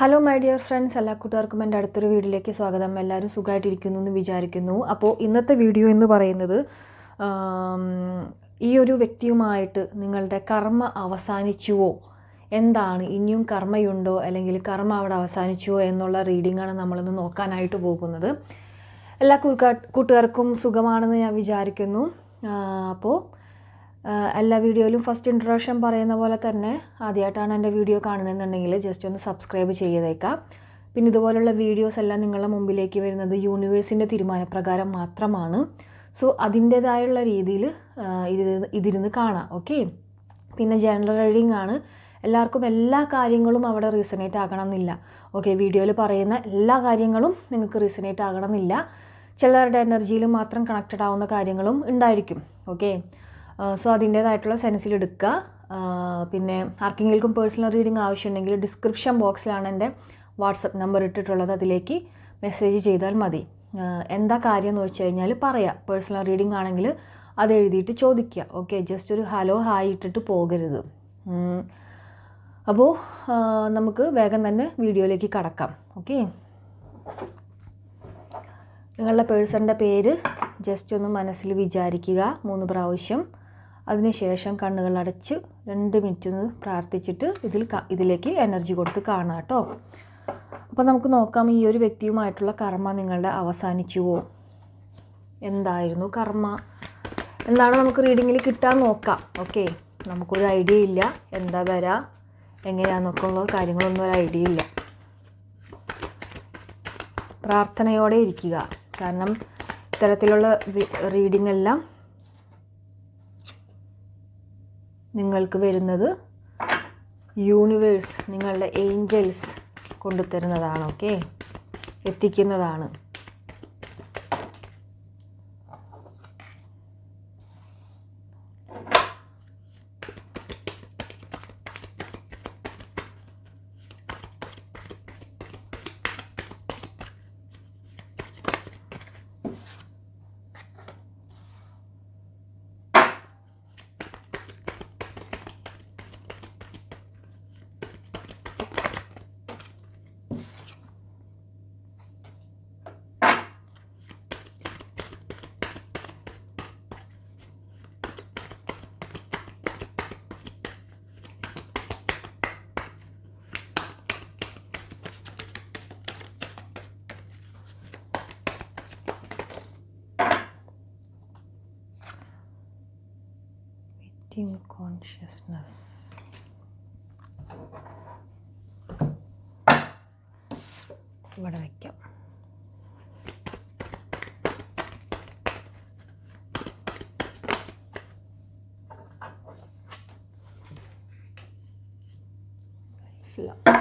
Hello my dear friends എല്ലാ കൂട്ടുകാർക്കും എന്റെ അടുത്തൊരു വീഡിയോയിലേക്ക് സ്വാഗതം. എല്ലാവരും സുഖമായിട്ടിരിക്കുന്നു എന്ന് വിചാരിക്കുന്നു. അപ്പോൾ ഇന്നത്തെ വീഡിയോ എന്ന് പറയുന്നത് ഈ ഒരു വ്യക്തിയുമായിട്ട് നിങ്ങളുടെ കർമ്മ അവസാനിച്ചുവോ? എന്താണ്? ഇനിയും കർമ്മയുണ്ടോ? അല്ലെങ്കിൽ കർമ്മ അവിടെ അവസാനിച്ചുവോ എന്നുള്ള റീഡിങ്ങാണ് നമ്മളിന്ന് നോക്കാനായിട്ട് പോകുന്നത്. എല്ലാ കൂട്ടുകാർക്കും സുഖമാണെന്ന് ഞാൻ വിചാരിക്കുന്നു. അപ്പോൾ എല്ലാ വീഡിയോയിലും ഫസ്റ്റ് ഇൻട്രൊഡക്ഷൻ പറയുന്ന പോലെ തന്നെ ആദ്യമായിട്ടാണ് എന്റെ വീഡിയോ കാണണമെന്നുണ്ടെങ്കിൽ ജസ്റ്റ് ഒന്ന് സബ്സ്ക്രൈബ് ചെയ്തേക്കാം. പിന്നെ ഇതുപോലുള്ള വീഡിയോസ് എല്ലാം നിങ്ങളുടെ മുമ്പിലേക്ക് വരുന്നത് യൂണിവേഴ്സിന്റെ തീരുമാനപ്രകാരം മാത്രമാണ്. സോ അതിന്റേതായുള്ള രീതിയിൽ ഇത് ഇതിരുന്ന് കാണാം ഓക്കെ പിന്നെ ജനറൽ റീഡിംഗ് ആണ്. എല്ലാവർക്കും എല്ലാ കാര്യങ്ങളും അവിടെ റീസണേറ്റ് ആകണം എന്നില്ല ഓക്കെ വീഡിയോയിൽ പറയുന്ന എല്ലാ കാര്യങ്ങളും നിങ്ങൾക്ക് റീസണേറ്റ് ആകണം എന്നില്ല ചിലരുടെ എനർജിയിൽ മാത്രം കണക്റ്റഡ് ആവുന്ന കാര്യങ്ങളും ഉണ്ടായിരിക്കും ഓക്കെ സോ അതിന്റേതായിട്ടുള്ള സെൻസിൽ എടുക്കുക. പിന്നെ ആർക്കെങ്കിലും പേഴ്സണൽ റീഡിംഗ് ആവശ്യമുണ്ടെങ്കിൽ ഡിസ്ക്രിപ്ഷൻ ബോക്സിലാണ് എന്റെ വാട്സപ്പ് നമ്പർ ഇട്ടിട്ടുള്ളത്. അതിലേക്ക് മെസ്സേജ് ചെയ്താൽ മതി. എന്താ കാര്യം എന്ന് വെച്ച് കഴിഞ്ഞാൽ പറയാം. പേഴ്സണൽ റീഡിംഗ് ആണെങ്കിൽ അത് എഴുതിയിട്ട് ചോദിക്കുക. ഓക്കെ ജസ്റ്റ് ഒരു ഹലോ ഹായ് ഇട്ടിട്ട് പോകരുത്. അപ്പോൾ നമുക്ക് വേഗം തന്നെ വീഡിയോയിലേക്ക് കടക്കാം. ഓക്കെ നിങ്ങളുടെ പേഴ്സണിന്റെ പേര് ജസ്റ്റ് ഒന്ന് മനസ്സിൽ വിചാരിക്കുക. മൂന്ന് പ്രാവശ്യം. അതിനുശേഷം കണ്ണുകൾ അടച്ച് രണ്ട് മിനിറ്റ് ഒന്ന് പ്രാർത്ഥിച്ചിട്ട് ഇതിൽ ഇതിലേക്ക് എനർജി കൊടുത്ത് കാണാം കേട്ടോ. അപ്പോൾ നമുക്ക് നോക്കാം ഈ ഒരു വ്യക്തിയുമായിട്ടുള്ള കർമ്മ നിങ്ങളുടെ അവസാനിച്ചുവോ? എന്തായിരുന്നു കർമ്മ? എന്താണ് നമുക്ക് റീഡിങ്ങിൽ കിട്ടാൻ നോക്കാം. ഓക്കെ നമുക്കൊരു ഐഡിയ ഇല്ല. എന്താ വരാ? എങ്ങനെയാണെന്നൊക്കെ ഉള്ള കാര്യങ്ങളൊന്നും ഒരു ഐഡിയ ഇല്ല. പ്രാർത്ഥനയോടെ ഇരിക്കുക. കാരണം ഇത്തരത്തിലുള്ള റീഡിംഗ് എല്ലാം നിങ്ങൾക്ക് വരുന്നത് യൂണിവേഴ്സ് നിങ്ങളുടെ ഏഞ്ചൽസ് കൊണ്ടുതരുന്നതാണ് ഓക്കെ എത്തിക്കുന്നതാണ്. കോൺഷ്യസ്നസ് ഇവിടെ വയ്ക്കാം love.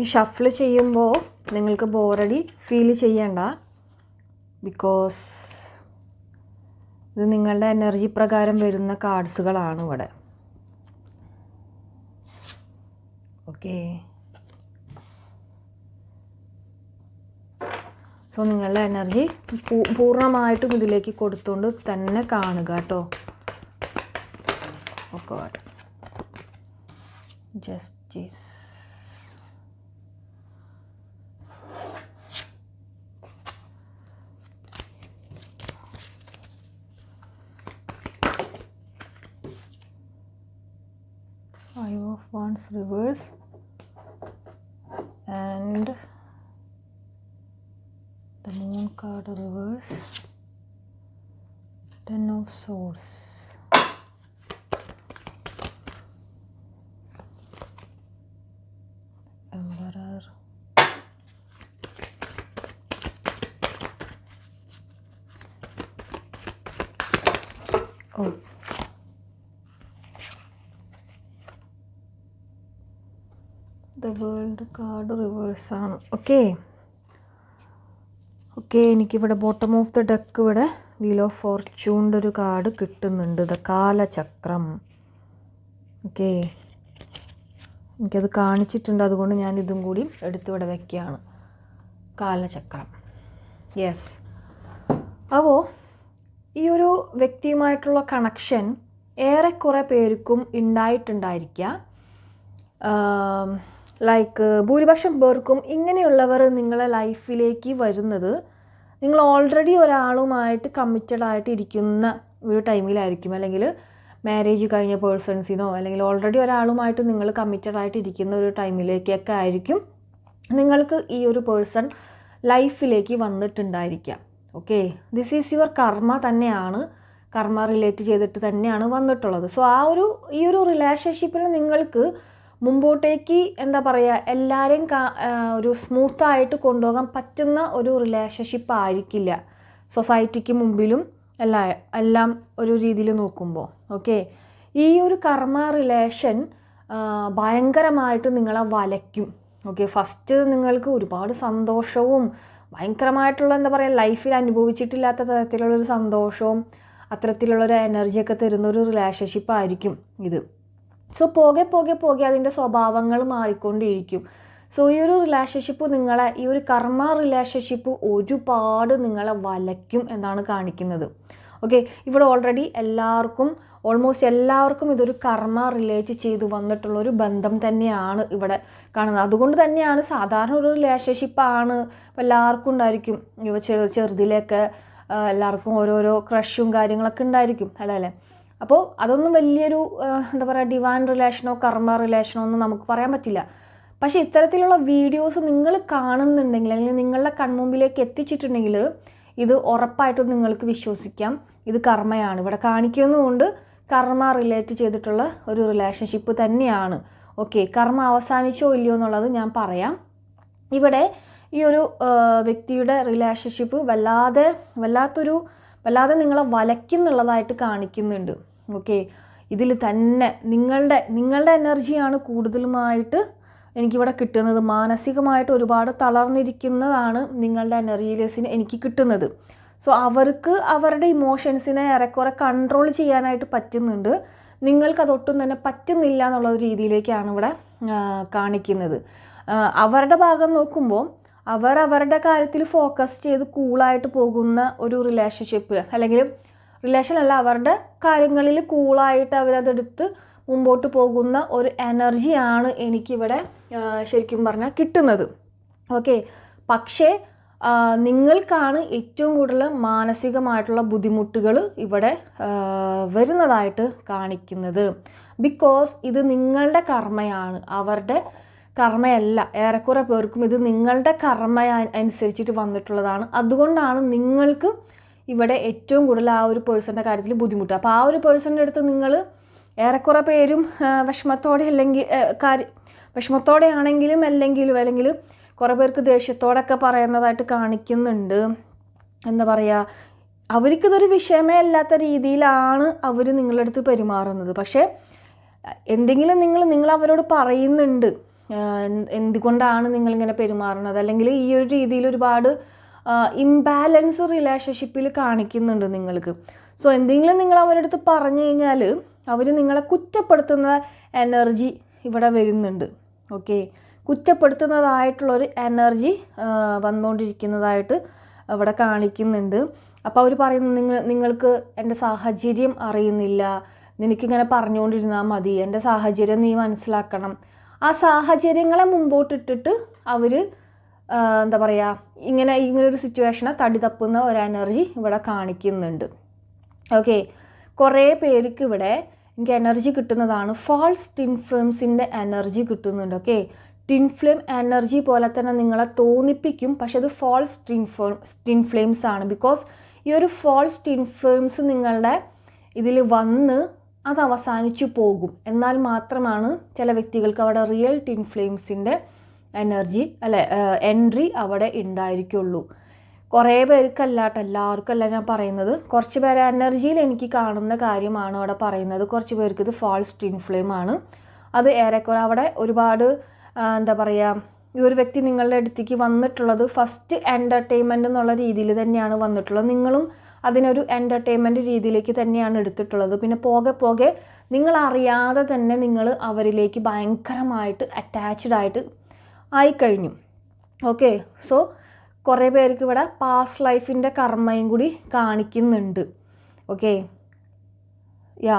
ഈ ഷഫിൾ ചെയ്യുമ്പോൾ നിങ്ങൾക്ക് ബോറടി ഫീൽ ചെയ്യണ്ട. ബിക്കോസ് ഇത് നിങ്ങളുടെ എനർജി പ്രകാരം വരുന്ന കാർഡ്സുകളാണ് ഇവിടെ. ഓക്കെ സോ നിങ്ങളുടെ എനർജി പൂർണമായിട്ടും ഇതിലേക്ക് കൊടുത്തുകൊണ്ട് തന്നെ കാണുക കേട്ടോ. Okay justice five wands reverse and the moon card reverse. Ten of swords the world card reverse ആണ് ഓക്കെ? ഓക്കെ എനിക്കിവിടെ ബോട്ടം ഓഫ് ദ ഡെക്ക് ഇവിടെ വീൽ ഓഫ് ഫോർച്യൂണിന്റെ ഒരു കാർഡ് കിട്ടുന്നുണ്ട്. ദ കാലചക്രം. ഓക്കെ? എനിക്കത് കാണിച്ചിട്ടുണ്ട്. അതുകൊണ്ട് ഞാൻ ഇതും കൂടി എടുത്തിവിടെ വയ്ക്കുകയാണ് കാലചക്രം. യെസ് അപ്പോൾ ഈ ഒരു വ്യക്തിയുമായിട്ടുള്ള കണക്ഷൻ ഏറെക്കുറെ പേർക്കും ഉണ്ടായിട്ടുണ്ടായിരിക്കുക ലൈക്ക് ഭൂരിപക്ഷം പേർക്കും ഇങ്ങനെയുള്ളവർ നിങ്ങളെ ലൈഫിലേക്ക് വരുന്നത് നിങ്ങൾ ഓൾറെഡി ഒരാളുമായിട്ട് കമ്മിറ്റഡ് ആയിട്ട് ഇരിക്കുന്ന ഒരു ടൈമിലായിരിക്കും അല്ലെങ്കിൽ മാരേജ് കഴിഞ്ഞ പേഴ്സൺസിനോ അല്ലെങ്കിൽ ഓൾറെഡി ഒരാളുമായിട്ട് നിങ്ങൾ കമ്മിറ്റഡ് ആയിട്ട് ഇരിക്കുന്ന ഒരു ടൈമിലേക്കൊക്കെ ആയിരിക്കും നിങ്ങൾക്ക് ഈ ഒരു പേഴ്സൺ ലൈഫിലേക്ക് വന്നിട്ടുണ്ടായിരിക്കാം okay this is your karma തന്നെയാണ്. കർമ്മ റിലേറ്റ് ചെയ്തിട്ട് തന്നെയാണ് വന്നിട്ടുള്ളത്. സോ ആ ഒരു ഈ ഒരു റിലേഷൻഷിപ്പിൽ നിങ്ങൾക്ക് മുമ്പോട്ടേക്ക് എന്താ പറയുക എല്ലാവരെയും ഒരു സ്മൂത്തായിട്ട് കൊണ്ടുപോകാൻ പറ്റുന്ന ഒരു റിലേഷൻഷിപ്പ് ആയിരിക്കില്ല. സൊസൈറ്റിക്ക് മുമ്പിലും എല്ലാ എല്ലാം ഒരു രീതിയിൽ നോക്കുമ്പോൾ ഓക്കെ ഈ ഒരു കർമ്മ റിലേഷൻ ഭയങ്കരമായിട്ട് നിങ്ങളെ വലയ്ക്കും. ഓക്കെ ഫസ്റ്റ് നിങ്ങൾക്ക് ഒരുപാട് സന്തോഷവും ഭയങ്കരമായിട്ടുള്ള എന്താ പറയുക ലൈഫിൽ അനുഭവിച്ചിട്ടില്ലാത്ത തരത്തിലുള്ളൊരു സന്തോഷവും അത്തരത്തിലുള്ളൊരു എനർജിയൊക്കെ തരുന്ന ഒരു റിലേഷൻഷിപ്പ് ആയിരിക്കും ഇത്. സോ പോകെ പോകെ പോകെ അതിന്റെ സ്വഭാവങ്ങൾ മാറിക്കൊണ്ടിരിക്കും. സോ ഈ ഒരു റിലേഷൻഷിപ്പ് നിങ്ങളെ ഈ ഒരു കർമ്മ റിലേഷൻഷിപ്പ് ഒരുപാട് നിങ്ങളെ വലയ്ക്കും എന്നാണ് കാണിക്കുന്നത്. ഓക്കെ ഇവിടെ ഓൾറെഡി എല്ലാവർക്കും ഓൾമോസ്റ്റ് എല്ലാവർക്കും ഇതൊരു കർമ്മ റിലേറ്റ് ചെയ്ത് വന്നിട്ടുള്ള ഒരു ബന്ധം തന്നെയാണ് ഇവിടെ കാണുന്നത്. അതുകൊണ്ട് തന്നെയാണ് സാധാരണ ഒരു റിലേഷൻഷിപ്പാണ് എല്ലാവർക്കും ഉണ്ടായിരിക്കും. ചെറു ചെറുതിലൊക്കെ എല്ലാവർക്കും ഓരോരോ ക്രഷും കാര്യങ്ങളൊക്കെ ഉണ്ടായിരിക്കും. അല്ലേ അല്ലേ? അപ്പോൾ അതൊന്നും വലിയൊരു എന്താ പറയുക ഡിവാൻ റിലേഷനോ കർമ്മ റിലേഷനോ ഒന്നും നമുക്ക് പറയാൻ പറ്റില്ല. പക്ഷേ ഇത്തരത്തിലുള്ള വീഡിയോസ് നിങ്ങൾ കാണുന്നുണ്ടെങ്കിൽ അല്ലെങ്കിൽ നിങ്ങളുടെ കൺമുമ്പിലേക്ക് എത്തിച്ചിട്ടുണ്ടെങ്കിൽ ഇത് ഉറപ്പായിട്ടും നിങ്ങൾക്ക് വിശ്വസിക്കാം. ഇത് കർമ്മയാണ്. ഇവിടെ കാണിക്കുന്നതുകൊണ്ട് കർമ്മ റിലേറ്റ് ചെയ്തിട്ടുള്ള ഒരു റിലേഷൻഷിപ്പ് തന്നെയാണ്. ഓക്കെ കർമ്മ അവസാനിച്ചോ ഇല്ലയോ എന്നുള്ളത് ഞാൻ പറയാം. ഇവിടെ ഈ ഒരു വ്യക്തിയുടെ റിലേഷൻഷിപ്പ് വല്ലാതെ വല്ലാത്തൊരു വല്ലാതെ നിങ്ങളെ വലയ്ക്കുന്നുള്ളതായിട്ട് കാണിക്കുന്നുണ്ട്. ഓക്കെ? ഇതിൽ തന്നെ നിങ്ങളുടെ നിങ്ങളുടെ എനർജിയാണ് കൂടുതലുമായിട്ട് എനിക്കിവിടെ കിട്ടുന്നത്. മാനസികമായിട്ട് ഒരുപാട് തളർന്നിരിക്കുന്നതാണ് നിങ്ങളുടെ എനർജിയിലേസിന് എനിക്ക് കിട്ടുന്നത്. സോ അവർക്ക് അവരുടെ ഇമോഷൻസിനെ ഏറെക്കുറെ കൺട്രോൾ ചെയ്യാനായിട്ട് പറ്റുന്നുണ്ട്. നിങ്ങൾക്ക് അതൊട്ടും തന്നെ പറ്റുന്നില്ല എന്നുള്ള രീതിയിലേക്കാണ് ഇവിടെ കാണിക്കുന്നത്. അവരുടെ ഭാഗം നോക്കുമ്പോൾ അവർ അവരുടെ കാര്യത്തിൽ ഫോക്കസ് ചെയ്ത് കൂളായിട്ട് പോകുന്ന ഒരു റിലേഷൻഷിപ്പ് അല്ലെങ്കിൽ റിലേഷൻ അല്ല അവരുടെ കാര്യങ്ങളിൽ കൂളായിട്ട് അവരതെടുത്ത് മുമ്പോട്ട് പോകുന്ന ഒരു എനർജിയാണ് എനിക്കിവിടെ ശരിക്കും പറഞ്ഞാൽ കിട്ടുന്നത്. ഓക്കെ? പക്ഷേ നിങ്ങൾക്കാണ് ഏറ്റവും കൂടുതൽ മാനസികമായിട്ടുള്ള ബുദ്ധിമുട്ടുകൾ ഇവിടെ വരുന്നതായിട്ട് കാണിക്കുന്നത്. ബിക്കോസ് ഇത് നിങ്ങളുടെ കർമ്മയാണ്. അവരുടെ കർമ്മയല്ല ഏറെക്കുറെ പേർക്കും ഇത് നിങ്ങളുടെ കർമ്മ അനുസരിച്ചിട്ട് വന്നിട്ടുള്ളതാണ്. അതുകൊണ്ടാണ് നിങ്ങൾക്ക് ഇവിടെ ഏറ്റവും കൂടുതൽ ആ ഒരു പേഴ്സന്റെ കാര്യത്തിൽ ബുദ്ധിമുട്ട്. അപ്പോൾ ആ ഒരു പേഴ്സന്റെ അടുത്ത് നിങ്ങൾ ഏറെക്കുറെ പേരും വിഷമത്തോടെ അല്ലെങ്കിൽ കാര്യം വിഷമത്തോടെ ആണെങ്കിലും അല്ലെങ്കിലും അല്ലെങ്കിൽ കുറേ പേർക്ക് ദേഷ്യത്തോടൊക്കെ പറയുന്നതായിട്ട് കാണിക്കുന്നുണ്ട്. എന്താ പറയുക അവർക്കിതൊരു വിഷയമേ അല്ലാത്ത രീതിയിലാണ് അവർ നിങ്ങളുടെ അടുത്ത് പെരുമാറുന്നത്. പക്ഷേ എന്തെങ്കിലും നിങ്ങൾ നിങ്ങൾ അവരോട് പറയുന്നുണ്ട് എന്തുകൊണ്ടാണ് നിങ്ങളിങ്ങനെ പെരുമാറുന്നത്? അല്ലെങ്കിൽ ഈ ഒരു രീതിയിൽ ഒരുപാട് ഇംബാലൻസ് റിലേഷൻഷിപ്പിൽ കാണിക്കുന്നുണ്ട് നിങ്ങൾക്ക്. സോ എന്തെങ്കിലും നിങ്ങൾ അവരുടെ അടുത്ത് പറഞ്ഞു കഴിഞ്ഞാൽ അവർ നിങ്ങളെ കുറ്റപ്പെടുത്തുന്ന എനർജി ഇവിടെ വരുന്നുണ്ട്. ഓക്കെ കുറ്റപ്പെടുത്തുന്നതായിട്ടുള്ളൊരു എനർജി വന്നുകൊണ്ടിരിക്കുന്നതായിട്ട് അവിടെ കാണിക്കുന്നുണ്ട്. അപ്പോൾ അവർ പറയുന്നു നിങ്ങൾ നിങ്ങൾക്ക് എന്റെ സാഹചര്യം അറിയുന്നില്ല. നിനക്കിങ്ങനെ പറഞ്ഞുകൊണ്ടിരുന്നാൽ മതി. എന്റെ സാഹചര്യം നീ മനസ്സിലാക്കണം. ആ സാഹചര്യങ്ങളെ മുമ്പോട്ടിട്ടിട്ട് അവർ എന്താ പറയുക ഇങ്ങനെ ഇങ്ങനെ ഒരു സിറ്റുവേഷനെ തടി തപ്പുന്ന ഒരു എനർജി ഇവിടെ കാണിക്കുന്നുണ്ട്. ഓക്കെ കുറേ പേർക്ക് ഇവിടെ എനിക്ക് എനർജി കിട്ടുന്നതാണ്. ഫാൾസ് ടിൻഫ്ലിംസിന്റെ എനർജി കിട്ടുന്നുണ്ട്. ഓക്കെ ടിൻഫ്ലിം എനർജി പോലെ തന്നെ നിങ്ങളെ തോന്നിപ്പിക്കും. പക്ഷെ അത് ഫാൾസ് ടിൻഫ്ലിംസ് ടിൻഫ്ലിംസ് ആണ്. ബിക്കോസ് ഈ ഒരു ഫാൾസ് ടിൻഫ്ലിംസ് നിങ്ങളുടെ ഇതിൽ വന്ന് അത് അവസാനിച്ചു പോകും. എന്നാൽ മാത്രമാണ് ചില വ്യക്തികൾക്ക് അവിടെ റിയൽ ടിൻ ഫ്ലെയിംസിന്റെ എനർജി അല്ലെ എൻട്രി അവിടെ ഉണ്ടായിരിക്കുള്ളൂ കുറേ പേർക്കല്ലാട്ടോ എല്ലാവർക്കല്ല ഞാൻ പറയുന്നത്. കുറച്ച് പേരെ എനർജിയിൽ എനിക്ക് കാണുന്ന കാര്യമാണ് അവിടെ പറയുന്നത്. കുറച്ച് പേർക്ക് ഇത് ഫാൾസ് ടിൻ ഫ്ലെയിം ആണ്. അത് ഏറെക്കുറെ അവിടെ ഒരുപാട് എന്താ പറയുക ഈ ഒരു വ്യക്തി നിങ്ങളുടെ അടുത്തേക്ക് വന്നിട്ടുള്ളത് ഫസ്റ്റ് എന്റർടൈൻമെന്റ് എന്നുള്ള രീതിയിൽ തന്നെയാണ് വന്നിട്ടുള്ളത്. നിങ്ങളും അതിനൊരു എന്റർടൈൻമെന്റ് രീതിയിലേക്ക് തന്നെയാണ് എടുത്തിട്ടുള്ളത്. പിന്നെ പോകെ പോകെ നിങ്ങൾ അറിയാതെ തന്നെ നിങ്ങൾ അവരിലേക്ക് ഭയങ്കരമായിട്ട് അറ്റാച്ച്ഡ് ആയിട്ട് ആയിക്കഴിഞ്ഞു. ഓക്കെ സോ കുറേ പേർക്ക് ഇവിടെ പാസ്റ്റ് ലൈഫിന്റെ കർമ്മയും കൂടി കാണിക്കുന്നുണ്ട്. ഓക്കെ യാ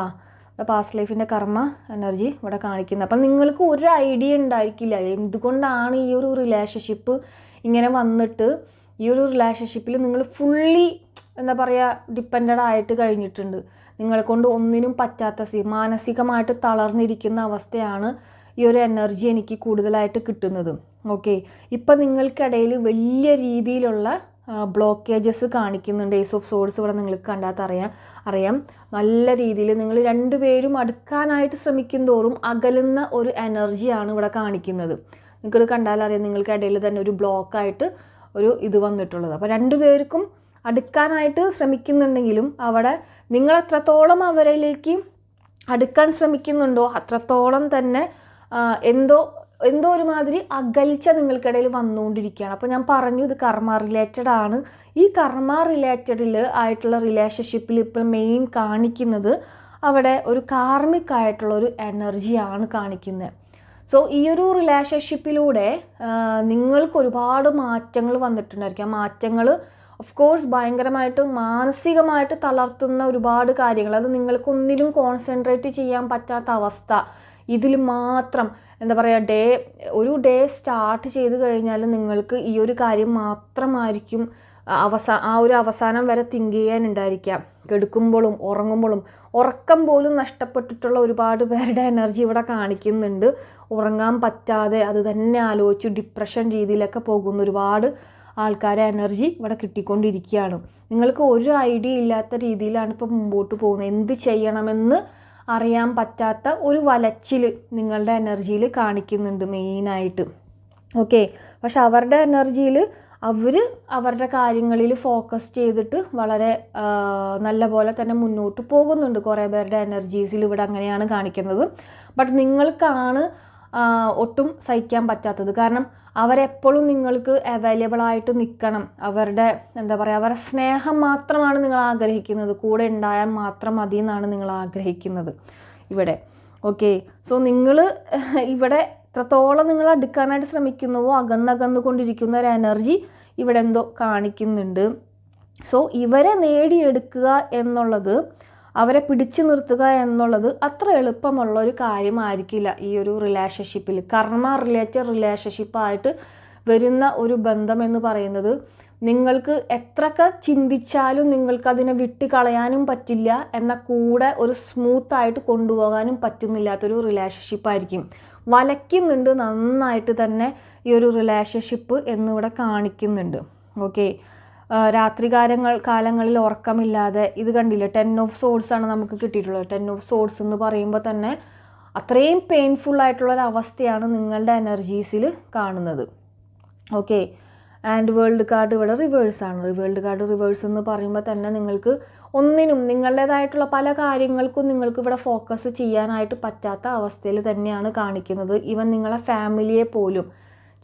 പാസ്റ്റ് ലൈഫിന്റെ കർമ്മ എനർജി ഇവിടെ കാണിക്കുന്നത് അപ്പം നിങ്ങൾക്ക് ഒരു ഐഡിയ ഉണ്ടായിരിക്കില്ല എന്തുകൊണ്ടാണ് ഈ ഒരു റിലേഷൻഷിപ്പ് ഇങ്ങനെ വന്നിട്ട് ഈ ഒരു റിലേഷൻഷിപ്പിൽ നിങ്ങൾ ഫുള്ളി എന്താ പറയുക ഡിപ്പെൻഡഡ് ആയിട്ട് കഴിഞ്ഞിട്ടുണ്ട്. നിങ്ങളെ കൊണ്ട് ഒന്നിനും പറ്റാത്ത മാനസികമായിട്ട് തളർന്നിരിക്കുന്ന അവസ്ഥയാണ് ഈ ഒരു എനർജി എനിക്ക് കൂടുതലായിട്ട് കിട്ടുന്നത്. ഓക്കെ ഇപ്പം നിങ്ങൾക്കിടയിൽ വലിയ രീതിയിലുള്ള ബ്ലോക്കേജസ് കാണിക്കുന്നുണ്ട്. ഏസ് ഓഫ് സോഴ്സ് ഇവിടെ നിങ്ങൾക്ക് കണ്ടാൽ അറിയാം അറിയാം. നല്ല രീതിയിൽ നിങ്ങൾ രണ്ടുപേരും അടുക്കാനായിട്ട് ശ്രമിക്കും തോറും അകലുന്ന ഒരു എനർജിയാണ് ഇവിടെ കാണിക്കുന്നത്. നിങ്ങൾക്കത് കണ്ടാൽ അറിയാം നിങ്ങൾക്കിടയിൽ തന്നെ ഒരു ബ്ലോക്കായിട്ട് ഒരു ഇത് വന്നിട്ടുള്ളത്. അപ്പോൾ രണ്ടുപേർക്കും അടുക്കാനായിട്ട് ശ്രമിക്കുന്നുണ്ടെങ്കിലും അവിടെ നിങ്ങൾ എത്രത്തോളം അവരിലേക്ക് അടുക്കാൻ ശ്രമിക്കുന്നുണ്ടോ അത്രത്തോളം തന്നെ എന്തോ എന്തോ ഒരുമാതിരി അകൽച്ച നിങ്ങൾക്കിടയിൽ വന്നുകൊണ്ടിരിക്കുകയാണ്. അപ്പോൾ ഞാൻ പറഞ്ഞു ഇത് കർമ്മ റിലേറ്റഡ് ആണ്. ഈ കർമ്മ റിലേറ്റഡിൽ ആയിട്ടുള്ള റിലേഷൻഷിപ്പിൽ ഇപ്പോൾ മെയിൻ കാണിക്കുന്നത് അവിടെ ഒരു കാർമിക് ആയിട്ടുള്ള ഒരു എനർജിയാണ് കാണിക്കുന്നത്. സോ ഈ ഒരു റിലേഷൻഷിപ്പിലൂടെ നിങ്ങൾക്ക് ഒരുപാട് മാറ്റങ്ങൾ വന്നിട്ടുണ്ടായിരിക്കും. ആ മാറ്റങ്ങൾ ഓഫ് കോഴ്സ് ഭയങ്കരമായിട്ട് മാനസികമായിട്ട് തളർത്തുന്ന ഒരുപാട് കാര്യങ്ങൾ. അത് നിങ്ങൾക്ക് ഒന്നിലും കോൺസെൻട്രേറ്റ് ചെയ്യാൻ പറ്റാത്ത അവസ്ഥ. ഇതിൽ മാത്രം എന്താ പറയുക ഡേ ഒരു ഡേ സ്റ്റാർട്ട് ചെയ്ത് കഴിഞ്ഞാൽ നിങ്ങൾക്ക് ഈ ഒരു കാര്യം മാത്രമായിരിക്കും അവസാ ആ ഒരു അവസാനം വരെ തിങ്ക് ചെയ്യാനുണ്ടായിരിക്കാം കെടുക്കുമ്പോഴും ഉറങ്ങുമ്പോഴും ഉറക്കം പോലും നഷ്ടപ്പെട്ടിട്ടുള്ള ഒരുപാട് പേരുടെ എനർജി ഇവിടെ കാണിക്കുന്നുണ്ട്. ഉറങ്ങാൻ പറ്റാതെ അത് തന്നെ ആലോചിച്ച് ഡിപ്രഷൻ രീതിയിലൊക്കെ പോകുന്ന ഒരുപാട് ആൾക്കാരെ എനർജി ഇവിടെ കിട്ടിക്കൊണ്ടിരിക്കുകയാണ്. നിങ്ങൾക്ക് ഒരു ഐഡിയ ഇല്ലാത്ത രീതിയിലാണ് ഇപ്പോൾ മുമ്പോട്ട് പോകുന്നത്. എന്ത് ചെയ്യണമെന്ന് അറിയാൻ പറ്റാത്ത ഒരു വലച്ചിൽ നിങ്ങളുടെ എനർജിയിൽ കാണിക്കുന്നുണ്ട് മെയിനായിട്ട്. ഓക്കെ? പക്ഷെ അവരുടെ എനർജിയിൽ അവർ അവരുടെ കാര്യങ്ങളിൽ ഫോക്കസ് ചെയ്തിട്ട് വളരെ നല്ല പോലെ തന്നെ മുന്നോട്ട് പോകുന്നുണ്ട്. കുറേ പേരുടെ എനർജീസിൽ ഇവിടെ അങ്ങനെയാണ് കാണിക്കുന്നത്. ബട്ട് നിങ്ങൾക്കാണ് ഒട്ടും സഹിക്കാൻ പറ്റാത്തത്. കാരണം അവരെപ്പോഴും നിങ്ങൾക്ക് അവൈലബിൾ ആയിട്ട് നിൽക്കണം. അവരുടെ എന്താ പറയുക അവരുടെ സ്നേഹം മാത്രമാണ് നിങ്ങൾ ആഗ്രഹിക്കുന്നത്. കൂടെ ഉണ്ടായാൽ മാത്രം മതി എന്നാണ് നിങ്ങൾ ആഗ്രഹിക്കുന്നത് ഇവിടെ. ഓക്കെ സോ നിങ്ങൾ ഇവിടെ എത്രത്തോളം നിങ്ങൾ അടുക്കാനായിട്ട് ശ്രമിക്കുന്നുവോ അകന്നകന്നു കൊണ്ടിരിക്കുന്ന ഒരു എനർജി ഇവിടെ എന്തോ കാണിക്കുന്നുണ്ട്. സോ ഇവരെ നേടിയെടുക്കുക എന്നുള്ളത് അവരെ പിടിച്ചു നിർത്തുക എന്നുള്ളത് അത്ര എളുപ്പമുള്ള ഒരു കാര്യമായിരിക്കില്ല ഈ ഒരു റിലേഷൻഷിപ്പിൽ കർമ്മ റിലേറ്റഡ് റിലേഷൻഷിപ്പായിട്ട് വരുന്ന ഒരു ബന്ധം എന്ന് പറയുന്നത് നിങ്ങൾക്ക് എത്രയൊക്കെ ചിന്തിച്ചാലും നിങ്ങൾക്ക് അതിനെ വിട്ട് കളയാനും പറ്റില്ല എന്ന കൂടെ ഒരു സ്മൂത്തായിട്ട് കൊണ്ടുപോകാനും പറ്റുന്നില്ലാത്തൊരു റിലേഷൻഷിപ്പായിരിക്കും വലയ്ക്കുന്നുണ്ട് നന്നായിട്ട് തന്നെ ഈ ഒരു റിലേഷൻഷിപ്പ് എന്നിവിടെ കാണിക്കുന്നുണ്ട്. ഓക്കെ രാത്രികാലങ്ങൾ കാലങ്ങളിൽ ഉറക്കമില്ലാതെ ഇത് കണ്ടില്ല? ടെൻ ഓഫ് സോഡ്സ് ആണ് നമുക്ക് കിട്ടിയിട്ടുള്ളത്. ടെൻ ഓഫ് സോഡ്സ് എന്ന് പറയുമ്പോൾ തന്നെ അത്രയും പെയിൻഫുൾ ആയിട്ടുള്ള ഒരു അവസ്ഥയാണ് നിങ്ങളുടെ എനർജീസിൽ കാണുന്നത്. ഓക്കെ ആൻഡ് വേൾഡ് കാർഡ് ഇവിടെ റിവേഴ്സ് ആണ്. വേൾഡ് കാർഡ് റിവേഴ്സ് എന്ന് പറയുമ്പോൾ തന്നെ നിങ്ങൾക്ക് ഒന്നിനും നിങ്ങളുടേതായിട്ടുള്ള പല കാര്യങ്ങൾക്കും നിങ്ങൾക്ക് ഇവിടെ ഫോക്കസ് ചെയ്യാനായിട്ട് പറ്റാത്ത അവസ്ഥയിൽ തന്നെയാണ് കാണിക്കുന്നത്. ഈവൻ നിങ്ങളെ ഫാമിലിയെ പോലും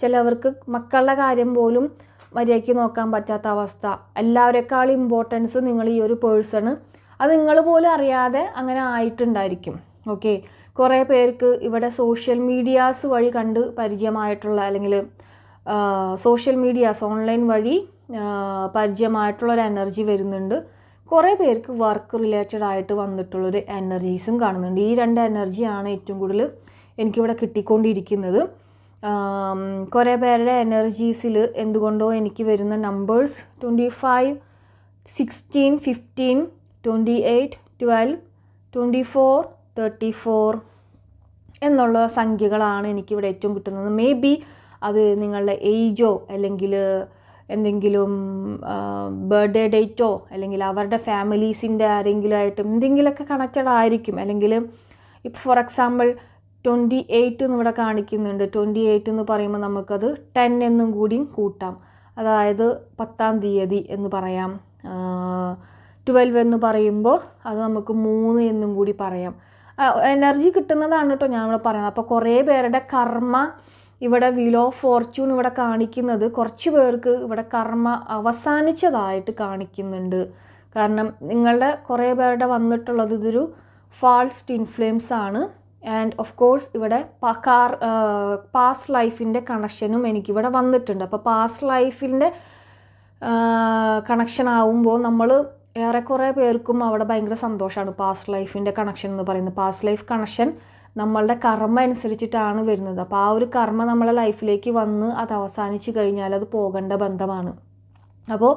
ചിലവർക്ക് മക്കളുടെ കാര്യം പോലും മര്യാദയ്ക്ക് നോക്കാൻ പറ്റാത്ത അവസ്ഥ. എല്ലാവരെക്കാളും ഇമ്പോർട്ടൻസ് നിങ്ങൾ ഈ ഒരു പേഴ്സണ് അത് നിങ്ങൾ പോലും അറിയാതെ അങ്ങനെ ആയിട്ടുണ്ടായിരിക്കും. ഓക്കെ കുറേ പേർക്ക് ഇവിടെ സോഷ്യൽ മീഡിയാസ് വഴി കണ്ട് പരിചയമായിട്ടുള്ള അല്ലെങ്കിൽ സോഷ്യൽ മീഡിയാസ് ഓൺലൈൻ വഴി പരിചയമായിട്ടുള്ള ഒരു എനർജി വരുന്നുണ്ട്. കുറേ പേർക്ക് വർക്ക് റിലേറ്റഡ് ആയിട്ട് വന്നിട്ടുള്ളൊരു എനർജീസും കാണുന്നുണ്ട്. ഈ രണ്ട് എനർജിയാണ് ഏറ്റവും കൂടുതൽ എനിക്കിവിടെ കിട്ടിക്കൊണ്ടിരിക്കുന്നത്. കുറേ പേരുടെ എനർജീസിൽ എന്തുകൊണ്ടോ എനിക്ക് വരുന്ന numbers twenty five sixteen fifteen twenty eight twelve twenty four thirty four എന്നുള്ള സംഖ്യകളാണ് എനിക്കിവിടെ ഏറ്റവും കിട്ടുന്നത്. മേ ബി അത് നിങ്ങളുടെ ഏജോ അല്ലെങ്കിൽ എന്തെങ്കിലും ബർത്ത്ഡേ ഡേറ്റോ അല്ലെങ്കിൽ അവരുടെ ഫാമിലീസിന്റെ ആരെങ്കിലും ആയിട്ട് എന്തെങ്കിലുമൊക്കെ കണക്റ്റഡ് ആയിരിക്കും. അല്ലെങ്കിൽ ഇപ്പോൾ ഫോർ എക്സാമ്പിൾ ട്വന്റി എയ്റ്റ് എന്ന് ഇവിടെ കാണിക്കുന്നുണ്ട്. ട്വന്റി എയ്റ്റ് എന്ന് പറയുമ്പോൾ നമുക്കത് ടെൻ എന്നും കൂടിയും കൂട്ടാം. അതായത് പത്താം തീയതി എന്ന് പറയാം. ട്വൽവ് എന്ന് പറയുമ്പോൾ അത് നമുക്ക് മൂന്ന് എന്നും കൂടി പറയാം. എനർജി കിട്ടുന്നതാണ് കേട്ടോ ഞാൻ ഇവിടെ പറയുന്നത്. അപ്പോൾ കുറേ പേരുടെ കർമ്മ ഇവിടെ വീൽ ഓഫ് ഫോർച്യൂൺ ഇവിടെ കാണിക്കുന്നത് കുറച്ച് പേർക്ക് ഇവിടെ കർമ്മ അവസാനിച്ചതായിട്ട് കാണിക്കുന്നുണ്ട്. കാരണം നിങ്ങളുടെ കുറേ പേരുടെ വന്നിട്ടുള്ളത് ഇതൊരു ഫാൾസ് ഇൻഫ്ലുവൻസ് ആണ്. ആൻഡ് ഓഫ് കോഴ്സ് ഇവിടെ കാർ പാസ് ലൈഫിന്റെ കണക്ഷനും എനിക്കിവിടെ വന്നിട്ടുണ്ട്. അപ്പോൾ പാസ് ലൈഫിന്റെ കണക്ഷൻ ആവുമ്പോൾ നമ്മൾ ഏറെക്കുറെ പേർക്കും അവിടെ ഭയങ്കര സന്തോഷമാണ് പാസ്റ്റ് ലൈഫിന്റെ കണക്ഷൻ എന്ന് പറയുന്നത്. പാസ്റ്റ് ലൈഫ് കണക്ഷൻ നമ്മളുടെ കർമ്മ അനുസരിച്ചിട്ടാണ് വരുന്നത്. അപ്പോൾ ആ ഒരു കർമ്മ നമ്മളെ ലൈഫിലേക്ക് വന്ന് അത് അവസാനിച്ച് കഴിഞ്ഞാൽ അത് പോകേണ്ട ബന്ധമാണ്. അപ്പോൾ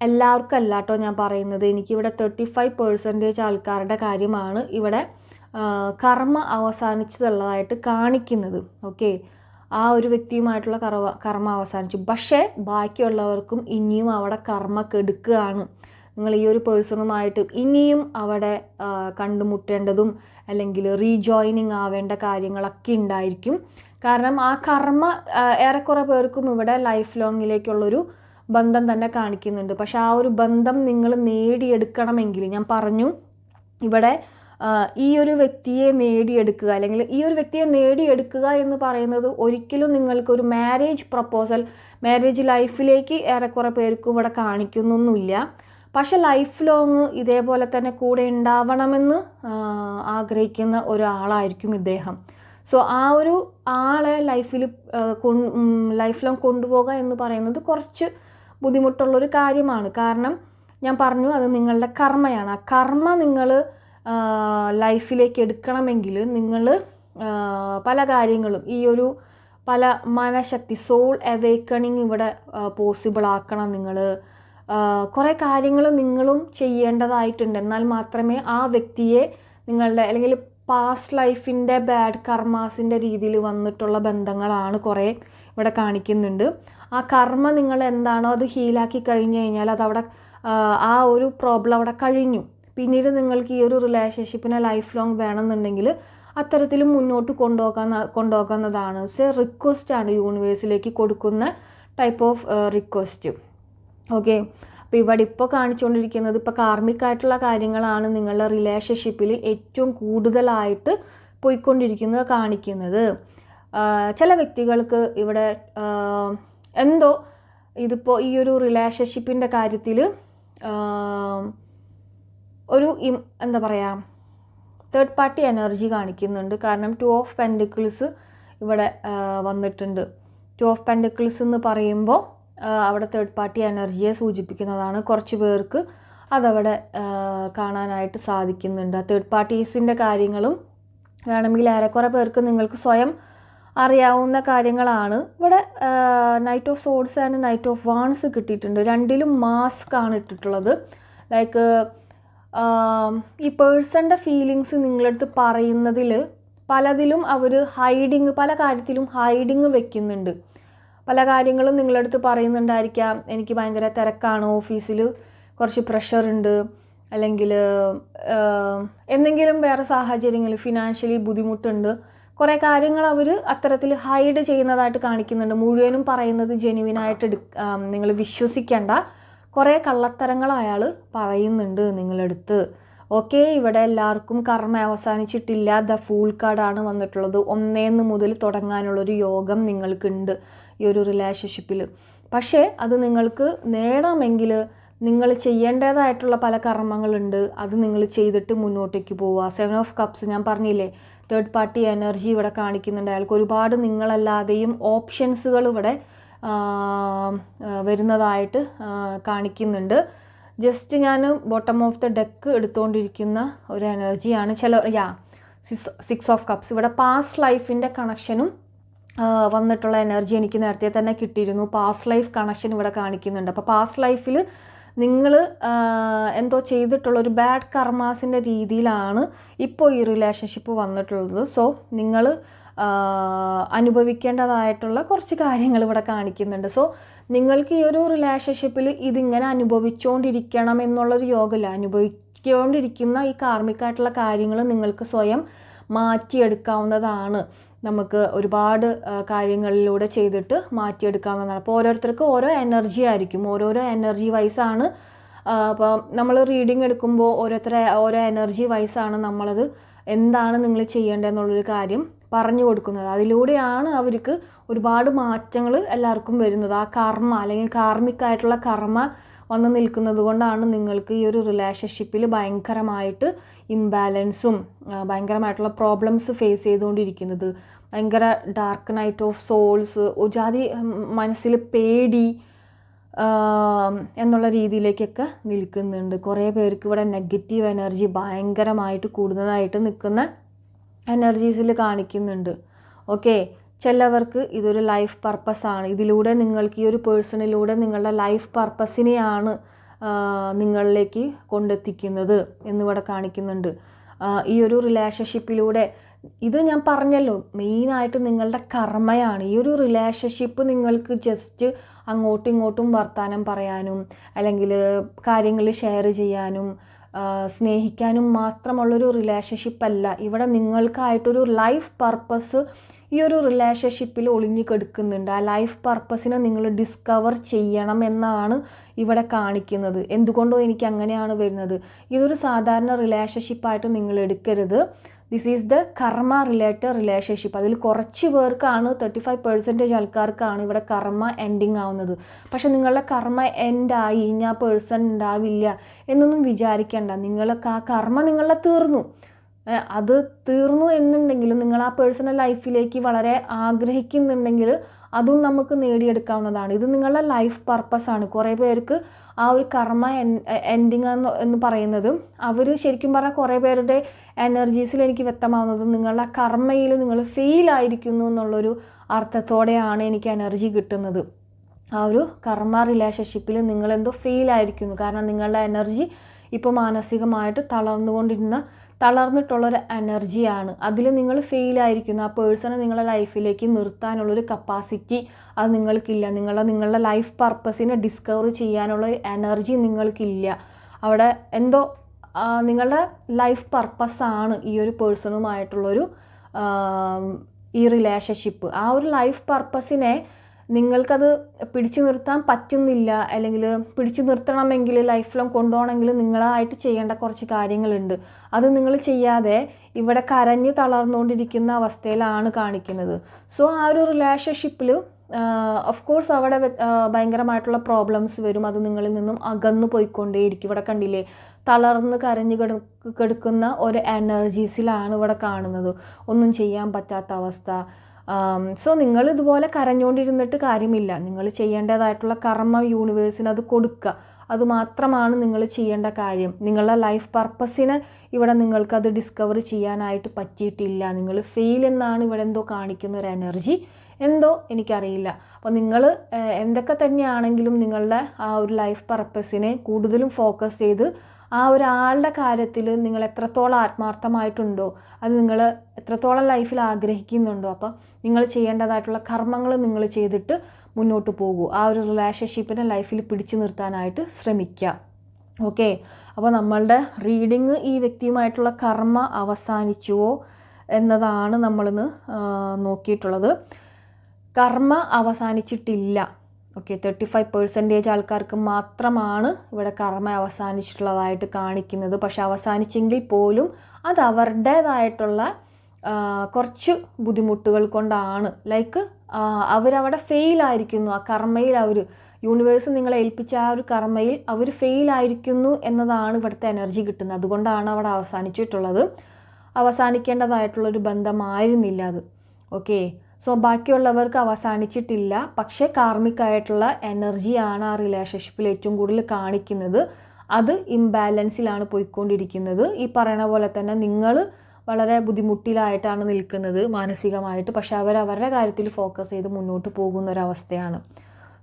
എല്ലാവർക്കും അല്ലാട്ടോ ഞാൻ പറയുന്നത്. എനിക്കിവിടെ തേർട്ടി ഫൈവ് പേഴ്സന്റേജ് ആൾക്കാരുടെ കാര്യമാണ് ഇവിടെ കർമ്മ അവസാനിച്ചതുള്ളതായിട്ട് കാണിക്കുന്നത്. ഓക്കെ? ആ ഒരു വ്യക്തിയുമായിട്ടുള്ള കർവ കർമ്മ അവസാനിച്ചു. പക്ഷേ ബാക്കിയുള്ളവർക്കും ഇനിയും അവിടെ കർമ്മ കെടുക്കുകയാണ്. നിങ്ങൾ ഈ ഒരു പേഴ്സണുമായിട്ട് ഇനിയും അവിടെ കണ്ടുമുട്ടേണ്ടതും അല്ലെങ്കിൽ റീജോയിനിങ് ആവേണ്ട കാര്യങ്ങളൊക്കെ ഉണ്ടായിരിക്കും. കാരണം ആ കർമ്മ ഏറെക്കുറെ പേർക്കും ഇവിടെ ലൈഫ് ലോങ്ങിലേക്കുള്ളൊരു ബന്ധം തന്നെ കാണിക്കുന്നുണ്ട്. പക്ഷെ ആ ഒരു ബന്ധം നിങ്ങൾ നേടിയെടുക്കണമെങ്കിൽ ഞാൻ പറഞ്ഞു ഇവിടെ ഈ ഒരു വ്യക്തിയെ നേടിയെടുക്കുക അല്ലെങ്കിൽ ഈ ഒരു വ്യക്തിയെ നേടിയെടുക്കുക എന്ന് പറയുന്നത് ഒരിക്കലും നിങ്ങൾക്കൊരു മാരേജ് പ്രപ്പോസൽ മാരേജ് ലൈഫിലേക്ക് ഏറെക്കുറെ പേർക്കും ഇവിടെ കാണിക്കുന്നൊന്നുമില്ല. പക്ഷേ ലൈഫ് ലോങ് ഇതേപോലെ തന്നെ കൂടെ ഉണ്ടാവണമെന്ന് ആഗ്രഹിക്കുന്ന ഒരാളായിരിക്കും ഇദ്ദേഹം. സോ ആ ഒരു ആളെ ലൈഫിൽ ലൈഫ് ലോങ് കൊണ്ടുപോകുക എന്ന് പറയുന്നത് കുറച്ച് ബുദ്ധിമുട്ടുള്ളൊരു കാര്യമാണ്. കാരണം ഞാൻ പറഞ്ഞു അത് നിങ്ങളുടെ കർമ്മയാണ്. ആ കർമ്മ നിങ്ങൾ ലൈഫിലേക്ക് എടുക്കണമെങ്കിൽ നിങ്ങൾ പല കാര്യങ്ങളും ഈ ഒരു പല മനഃശക്തി സോൾ അവേക്കണിങ് ഇവിടെ പോസിബിൾ ആക്കണം നിങ്ങൾ. കുറേ കാര്യങ്ങൾ നിങ്ങളും ചെയ്യേണ്ടതായിട്ടുണ്ട്. എന്നാൽ മാത്രമേ ആ വ്യക്തിയെ നിങ്ങളുടെ അല്ലെങ്കിൽ പാസ്റ്റ് ലൈഫിന്റെ ബാഡ് കർമാസിന്റെ രീതിയിൽ വന്നിട്ടുള്ള ബന്ധങ്ങളാണ് കുറേ ഇവിടെ കാണിക്കുന്നുണ്ട്. ആ കർമ്മ നിങ്ങൾ എന്താണോ അത് ഹീലാക്കി കഴിഞ്ഞു കഴിഞ്ഞാൽ അതവിടെ ആ ഒരു പ്രോബ്ലം അവിടെ കഴിഞ്ഞു. പിന്നീട് നിങ്ങൾക്ക് ഈ ഒരു റിലേഷൻഷിപ്പിനെ ലൈഫ് ലോങ് വേണമെന്നുണ്ടെങ്കിൽ അത്തരത്തിൽ മുന്നോട്ട് കൊണ്ടുപോകാൻ കൊണ്ടുപോകുന്നതാണ്. സെ റിക്വസ്റ്റ് ആണ് യൂണിവേഴ്സിലേക്ക് കൊടുക്കുന്ന ടൈപ്പ് ഓഫ് റിക്വസ്റ്റ് ഓക്കെ അപ്പോൾ ഇവിടെ ഇപ്പോൾ കാണിച്ചുകൊണ്ടിരിക്കുന്നത് ഇപ്പോൾ കാർമികമായിട്ടുള്ള കാര്യങ്ങളാണ് നിങ്ങളുടെ റിലേഷൻഷിപ്പിൽ ഏറ്റവും കൂടുതലായിട്ട് പോയിക്കൊണ്ടിരിക്കുന്നത് കാണിക്കുന്നത്. ചില വ്യക്തികൾക്ക് ഇവിടെ എന്തോ ഇതിപ്പോൾ ഈ ഒരു റിലേഷൻഷിപ്പിന്റെ കാര്യത്തിൽ ഒരു എന്താ പറയുക തേർഡ് പാർട്ടി എനർജി കാണിക്കുന്നുണ്ട്. കാരണം ടു ഓഫ് പെൻഡിക്കിൾസ് ഇവിടെ വന്നിട്ടുണ്ട്. ടു ഓഫ് പെൻഡിക്കിൾസ് എന്ന് പറയുമ്പോൾ അവിടെ തേർഡ് പാർട്ടി എനർജിയെ സൂചിപ്പിക്കുന്നതാണ്. കുറച്ച് പേർക്ക് അതവിടെ കാണാനായിട്ട് സാധിക്കുന്നുണ്ട്. ആ തേർഡ് പാർട്ടീസിന്റെ കാര്യങ്ങളും വേണമെങ്കിൽ ഏറെക്കുറെ പേർക്ക് നിങ്ങൾക്ക് സ്വയം അറിയാവുന്ന കാര്യങ്ങളാണ്. ഇവിടെ knight of swords and knight of wands കിട്ടിയിട്ടുണ്ട്. രണ്ടിലും മാസ്ക് ആണ് ഇട്ടിട്ടുള്ളത്. ലൈക്ക് ഈ പേഴ്സണിന്റെ ഫീലിങ്സ് നിങ്ങളടുത്ത് പറയുന്നതിൽ പലതിലും അവർ ഹൈഡിങ് പല കാര്യത്തിലും ഹൈഡിങ് വെക്കുന്നുണ്ട്. പല കാര്യങ്ങളും നിങ്ങളടുത്ത് പറയുന്നുണ്ടായിരിക്കാം. എനിക്ക് ഭയങ്കര തിരക്കാണ് ഓഫീസിൽ കുറച്ച് പ്രഷറുണ്ട് അല്ലെങ്കിൽ എന്തെങ്കിലും വേറെ സാഹചര്യങ്ങളിൽ ഫിനാൻഷ്യലി ബുദ്ധിമുട്ടുണ്ട്. കുറേ കാര്യങ്ങൾ അവർ അത്തരത്തിൽ ഹൈഡ് ചെയ്യുന്നതായിട്ട് കാണിക്കുന്നുണ്ട്. മുഴുവനും പറയുന്നത് ജെനുവിനായിട്ട് നിങ്ങൾ വിശ്വസിക്കേണ്ട. കുറേ കള്ളത്തരങ്ങൾ അയാൾ പറയുന്നുണ്ട് നിങ്ങളെടുത്ത്. ഓക്കെ ഇവിടെ എല്ലാവർക്കും കർമ്മ അവസാനിച്ചിട്ടില്ല. ദ ഫൂൾ കാർഡാണ് വന്നിട്ടുള്ളത്. ഒന്നേന്ന് മുതൽ തുടങ്ങാനുള്ളൊരു യോഗം നിങ്ങൾക്കുണ്ട് ഈ ഒരു റിലേഷൻഷിപ്പിൽ. പക്ഷേ അത് നിങ്ങൾക്ക് നേടാമെങ്കിൽ നിങ്ങൾ ചെയ്യേണ്ടതായിട്ടുള്ള പല കർമ്മങ്ങളുണ്ട്. അത് നിങ്ങൾ ചെയ്തിട്ട് മുന്നോട്ടേക്ക് പോവുക. സെവൻ ഓഫ് കപ്സ് ഞാൻ പറഞ്ഞില്ലേ? തേർഡ് പാർട്ടി എനർജി ഇവിടെ കാണിക്കുന്നുണ്ട്. അയാൾക്ക് ഒരുപാട് നിങ്ങളല്ലാതെയും ഓപ്ഷൻസുകൾ ഇവിടെ വരുന്നതായിട്ട് കാണിക്കുന്നുണ്ട്. ജസ്റ്റ് ഞാൻ ബോട്ടം ഓഫ് ദ ഡെക്ക് എടുത്തുകൊണ്ടിരിക്കുന്ന ഒരു എനർജിയാണ് ചില യാ സിക്സ് ഓഫ് കപ്സ് ഇവിടെ പാസ്റ്റ് ലൈഫിന്റെ കണക്ഷനും വന്നിട്ടുള്ള എനർജി എനിക്ക് നേരത്തെ തന്നെ കിട്ടിയിരുന്നു. പാസ്റ്റ് ലൈഫ് കണക്ഷൻ ഇവിടെ കാണിക്കുന്നുണ്ട്. അപ്പോൾ പാസ്റ്റ് ലൈഫിൽ നിങ്ങൾ എന്തോ ചെയ്തിട്ടുള്ള ഒരു ബാഡ് കർമാസിന്റെ രീതിയിലാണ് ഇപ്പോൾ ഈ റിലേഷൻഷിപ്പ് വന്നിട്ടുള്ളത്. സോ നിങ്ങൾ അനുഭവിക്കേണ്ടതായിട്ടുള്ള കുറച്ച് കാര്യങ്ങൾ ഇവിടെ കാണിക്കുന്നുണ്ട്. സോ നിങ്ങൾക്ക് ഈ ഒരു റിലേഷൻഷിപ്പിൽ ഇതിങ്ങനെ അനുഭവിച്ചുകൊണ്ടിരിക്കണം എന്നുള്ളൊരു യോഗമില്ല അനുഭവിച്ചുകൊണ്ടിരിക്കുന്ന ഈ കാർമ്മികമായിട്ടുള്ള കാര്യങ്ങൾ നിങ്ങൾക്ക് സ്വയം മാറ്റിയെടുക്കാവുന്നതാണ്. നമുക്ക് ഒരുപാട് കാര്യങ്ങളിലൂടെ ചെയ്തിട്ട് മാറ്റിയെടുക്കാവുന്നതാണ്. അപ്പോൾ ഓരോരുത്തർക്കും ഓരോ എനർജി ആയിരിക്കും. ഓരോരോ എനർജി വൈസാണ് അപ്പോൾ നമ്മൾ റീഡിങ് എടുക്കുമ്പോൾ ഓരോരുത്തരെ ഓരോ എനർജി വൈസാണ് നമ്മളത് എന്താണ് നിങ്ങൾ ചെയ്യേണ്ടതെന്നുള്ളൊരു കാര്യം പറഞ്ഞു കൊടുക്കുന്നത്. അതിലൂടെയാണ് അവർക്ക് ഒരുപാട് മാറ്റങ്ങൾ എല്ലാവർക്കും വരുന്നത്. ആ കർമ്മ അല്ലെങ്കിൽ കാർമ്മിക്കായിട്ടുള്ള കർമ്മ വന്ന് നിൽക്കുന്നത് കൊണ്ടാണ് നിങ്ങൾക്ക് ഈ ഒരു റിലേഷൻഷിപ്പിൽ ഭയങ്കരമായിട്ട് ഇംബാലൻസും ഭയങ്കരമായിട്ടുള്ള പ്രോബ്ലംസ് ഫേസ് ചെയ്തുകൊണ്ടിരിക്കുന്നത്. ഭയങ്കര ഡാർക്ക് നൈറ്റ് ഓഫ് സോൾസ് ജാതി മനസ്സിൽ പേടി എന്നുള്ള രീതിയിലേക്കൊക്കെ നിൽക്കുന്നുണ്ട്. കുറേ പേർക്ക് ഇവിടെ നെഗറ്റീവ് എനർജി ഭയങ്കരമായിട്ട് കൂടുതലായിട്ട് നിൽക്കുന്ന എനർജീസിൽ കാണിക്കുന്നുണ്ട്. ഓക്കെ ചിലവർക്ക് ഇതൊരു ലൈഫ് പർപ്പസാണ് ഇതിലൂടെ നിങ്ങൾക്ക് ഈ ഒരു പേഴ്സണിലൂടെ നിങ്ങളുടെ ലൈഫ് പർപ്പസിനെയാണ് നിങ്ങളിലേക്ക് കൊണ്ടെത്തിക്കുന്നത് എന്നിവിടെ കാണിക്കുന്നുണ്ട്. ഈ ഒരു റിലേഷൻഷിപ്പിലൂടെ ഇത് ഞാൻ പറഞ്ഞല്ലോ മെയിനായിട്ട് നിങ്ങളുടെ കർമ്മയാണ്. ഈ ഒരു റിലേഷൻഷിപ്പ് നിങ്ങൾക്ക് ജസ്റ്റ് അങ്ങോട്ടും ഇങ്ങോട്ടും വർത്തമാനം പറയാനും അല്ലെങ്കിൽ കാര്യങ്ങൾ ഷെയർ ചെയ്യാനും സ്നേഹിക്കാനും മാത്രമുള്ളൊരു റിലേഷൻഷിപ്പ് അല്ല. ഇവിടെ നിങ്ങൾക്കായിട്ടൊരു ലൈഫ് പർപ്പസ് ഈ ഒരു റിലേഷൻഷിപ്പിൽ ഒളിഞ്ഞു കിടക്കുന്നുണ്ട്. ആ ലൈഫ് പർപ്പസിനെ നിങ്ങൾ ഡിസ്കവർ ചെയ്യണം എന്നാണ് ഇവിടെ കാണിക്കുന്നത്. എന്തുകൊണ്ടോ എനിക്ക് അങ്ങനെയാണ് വരുന്നത്. ഇതൊരു സാധാരണ റിലേഷൻഷിപ്പായിട്ട് നിങ്ങൾ എടുക്കരുത്. This is the karma related relationship അതിൽ കുറച്ച് പേർക്കാണ് തേർട്ടി ഫൈവ് പെർസെന്റേജ് ആൾക്കാർക്കാണ് ഇവിടെ കർമ്മ എൻഡിങ് ആവുന്നത്. പക്ഷെ നിങ്ങളുടെ കർമ്മ എൻഡായി ഇനി ആ പേഴ്സൺ ഉണ്ടാവില്ല എന്നൊന്നും വിചാരിക്കേണ്ട. നിങ്ങൾക്ക് ആ കർമ്മ നിങ്ങളെ തീർന്നു. അത് തീർന്നു എന്നുണ്ടെങ്കിലും നിങ്ങൾ ആ പേഴ്സണൽ ലൈഫിലേക്ക് വളരെ ആഗ്രഹിക്കുന്നുണ്ടെങ്കിൽ അതും നമുക്ക് നേടിയെടുക്കാവുന്നതാണ്. ഇത് നിങ്ങളുടെ ലൈഫ് പർപ്പസാണ് കുറേ പേർക്ക് ആ ഒരു കർമ്മ എൻഡിങ് എന്ന് എന്ന് പറയുന്നത് അവർ ശരിക്കും പറഞ്ഞാൽ കുറേ പേരുടെ എനർജീസിൽ എനിക്ക് വ്യക്തമാവുന്നത് നിങ്ങളുടെ കർമ്മയിൽ നിങ്ങൾ ഫെയിൽ ആയിരിക്കുന്നു എന്നുള്ളൊരു അർത്ഥത്തോടെയാണ് എനിക്ക് എനർജി കിട്ടുന്നത്. ആ ഒരു കർമ്മ റിലേഷൻഷിപ്പിൽ നിങ്ങളെന്തോ ഫെയിൽ ആയിരിക്കുന്നു. കാരണം നിങ്ങളുടെ എനർജി ഇപ്പോൾ മാനസികമായിട്ട് തളർന്നുകൊണ്ടിരുന്ന തളർന്നിട്ടുള്ളൊരു എനർജിയാണ് അതിൽ നിങ്ങൾ ഫെയിൽ ആയിരിക്കുന്നു. ആ പേഴ്സണെ നിങ്ങളുടെ ലൈഫിലേക്ക് നിർത്താനുള്ളൊരു കപ്പാസിറ്റി അത് നിങ്ങൾക്കില്ല. നിങ്ങളുടെ നിങ്ങളുടെ ലൈഫ് പർപ്പസിനെ ഡിസ്കവർ ചെയ്യാനുള്ള എനർജി നിങ്ങൾക്കില്ല. അവിടെ എന്തോ നിങ്ങളുടെ ലൈഫ് പർപ്പസാണ് ഈ ഒരു പേഴ്സണുമായിട്ടുള്ളൊരു ഈ റിലേഷൻഷിപ്പ് ആ ഒരു ലൈഫ് പർപ്പസിനെ നിങ്ങൾക്കത് പിടിച്ചു നിർത്താൻ പറ്റുന്നില്ല അല്ലെങ്കിൽ പിടിച്ചു നിർത്തണമെങ്കിൽ ലൈഫ് ലോങ് കൊണ്ടുപോകണമെങ്കിൽ നിങ്ങളായിട്ട് ചെയ്യേണ്ട കുറച്ച് കാര്യങ്ങളുണ്ട്. അത് നിങ്ങൾ ചെയ്യാതെ ഇവിടെ കരഞ്ഞ് തളർന്നുകൊണ്ടിരിക്കുന്ന അവസ്ഥയിലാണ് കാണിക്കുന്നത്. സോ ആ ഒരു റിലേഷൻഷിപ്പിൽ ഓഫ് കോഴ്സ് അവിടെ ഭയങ്കരമായിട്ടുള്ള പ്രോബ്ലംസ് വരും. അത് നിങ്ങളിൽ നിന്നും അകന്നു പോയിക്കൊണ്ടേയിരിക്കും. ഇവിടെ കണ്ടില്ലേ? തളർന്ന് കരഞ്ഞു കിട കിടക്കുന്ന ഒരു എനർജീസിലാണ് ഇവിടെ കാണുന്നത്. ഒന്നും ചെയ്യാൻ പറ്റാത്ത അവസ്ഥ. സോ നിങ്ങൾ ഇതുപോലെ കരഞ്ഞുകൊണ്ടിരുന്നിട്ട് കാര്യമില്ല. നിങ്ങൾ ചെയ്യേണ്ടതായിട്ടുള്ള കർമ്മ യൂണിവേഴ്സിന് അത് കൊടുക്കുക. അതുമാത്രമാണ് നിങ്ങൾ ചെയ്യേണ്ട കാര്യം. നിങ്ങളുടെ ലൈഫ് പർപ്പസിന് ഇവിടെ നിങ്ങൾക്കത് ഡിസ്കവർ ചെയ്യാനായിട്ട് പറ്റിയിട്ടില്ല. നിങ്ങൾ ഫെയിൽ എന്നാണ് ഇവിടെ എന്തോ കാണിക്കുന്ന ഒരു എനർജി എന്തോ? എനിക്കറിയില്ല. അപ്പോൾ നിങ്ങൾ എന്തൊക്കെ തന്നെയാണെങ്കിലും നിങ്ങളുടെ ആ ഒരു ലൈഫ് പർപ്പസിനെ കൂടുതലും ഫോക്കസ് ചെയ്ത് ആ ഒരാളുടെ കാര്യത്തിൽ നിങ്ങൾ എത്രത്തോളം ആത്മാർത്ഥമായിട്ടുണ്ടോ അത് നിങ്ങൾ എത്രത്തോളം ലൈഫിൽ ആഗ്രഹിക്കുന്നുണ്ടോ അപ്പോൾ നിങ്ങൾ ചെയ്യേണ്ടതായിട്ടുള്ള കർമ്മങ്ങൾ നിങ്ങൾ ചെയ്തിട്ട് മുന്നോട്ട് പോകൂ. ആ ഒരു റിലേഷൻഷിപ്പിനെ ലൈഫിൽ പിടിച്ചു നിർത്താനായിട്ട് ശ്രമിക്കുക ഓക്കെ അപ്പോൾ നമ്മളുടെ റീഡിങ് ഈ വ്യക്തിയുമായിട്ടുള്ള കർമ്മ അവസാനിച്ചുവോ എന്നതാണ് നമ്മളിന്ന് നോക്കിയിട്ടുള്ളത്. കർമ്മ അവസാനിച്ചിട്ടില്ല. ഓക്കെ തേർട്ടി ഫൈവ് പെർസെന്റേജ് ആൾക്കാർക്ക് മാത്രമാണ് ഇവിടെ കർമ്മ അവസാനിച്ചിട്ടുള്ളതായിട്ട് കാണിക്കുന്നത്. പക്ഷെ അവസാനിച്ചെങ്കിൽ പോലും അത് അവരുടേതായിട്ടുള്ള കുറച്ച് ബുദ്ധിമുട്ടുകൾ കൊണ്ടാണ്. ലൈക്ക് അവരവിടെ ഫെയിൽ ആയിരിക്കുന്നു. ആ കർമ്മയിൽ അവർ യൂണിവേഴ്സ് നിങ്ങളെ ഏൽപ്പിച്ച ആ ഒരു കർമ്മയിൽ അവർ ഫെയിൽ ആയിരിക്കുന്നു എന്നതാണ് ഇവിടുത്തെ എനർജി കിട്ടുന്നത്. അതുകൊണ്ടാണ് അവിടെ അവസാനിച്ചിട്ടുള്ളത്. അവസാനിക്കേണ്ടതായിട്ടുള്ളൊരു ബന്ധമായിരുന്നില്ല അത്. ഓക്കെ സോ ബാക്കിയുള്ളവർക്ക് അവസാനിച്ചിട്ടില്ല. പക്ഷേ കാർമ്മിക്കായിട്ടുള്ള എനർജിയാണ് ആ റിലേഷൻഷിപ്പിൽ ഏറ്റവും കൂടുതൽ കാണിക്കുന്നത്. അത് ഇംബാലൻസിലാണ് പോയിക്കൊണ്ടിരിക്കുന്നത്. ഈ പറയണ പോലെ തന്നെ നിങ്ങൾ വളരെ ബുദ്ധിമുട്ടിലായിട്ടാണ് നിൽക്കുന്നത് മാനസികമായിട്ട്. പക്ഷെ അവർ അവരുടെ കാര്യത്തിൽ ഫോക്കസ് ചെയ്ത് മുന്നോട്ട് പോകുന്ന ഒരവസ്ഥയാണ്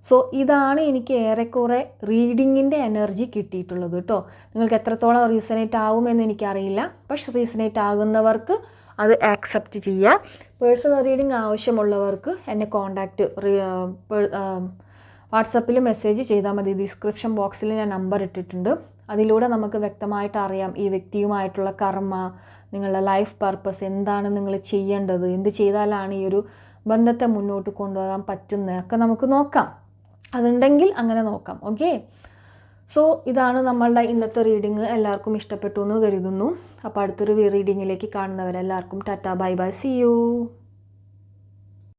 സോ ഇതാണ് എനിക്ക് ഏറെക്കുറെ റീഡിങ്ങിന്റെ എനർജി കിട്ടിയിട്ടുള്ളത് കേട്ടോ നിങ്ങൾക്ക് എത്രത്തോളം റീസണേറ്റ് ആവുമെന്ന് എനിക്കറിയില്ല. പക്ഷെ റീസണേറ്റ് ആകുന്നവർക്ക് അത് ആക്സെപ്റ്റ് ചെയ്യുക പേഴ്സണൽ റീഡിംഗ് ആവശ്യമുള്ളവർക്ക് എന്നെ കോണ്ടാക്റ്റ് വാട്സപ്പിൽ മെസ്സേജ് ചെയ്താൽ മതി. ഡിസ്ക്രിപ്ഷൻ ബോക്സിൽ ഞാൻ നമ്പർ ഇട്ടിട്ടുണ്ട്. അതിലൂടെ നമുക്ക് വ്യക്തമായിട്ട് അറിയാം ഈ വ്യക്തിയുമായിട്ടുള്ള കർമ്മ നിങ്ങളുടെ ലൈഫ് പർപ്പസ് എന്താണ് നിങ്ങൾ ചെയ്യേണ്ടത്? എന്ത് ചെയ്താലാണ് ഈ ഒരു ബന്ധത്തെ മുന്നോട്ട് കൊണ്ടുപോകാൻ പറ്റുന്നത്? ഒക്കെ നമുക്ക് നോക്കാം. അതുണ്ടെങ്കിൽ അങ്ങനെ നോക്കാം. ഓക്കെ സോ ഇതാണ് നമ്മളുടെ ഇന്നത്തെ റീഡിങ് എല്ലാവർക്കും ഇഷ്ടപ്പെട്ടു എന്ന് കരുതുന്നു. അപ്പോൾ അടുത്തൊരു റീഡിങ്ങിലേക്ക് കാണുന്നവരെല്ലാവർക്കും tata bye bye. See you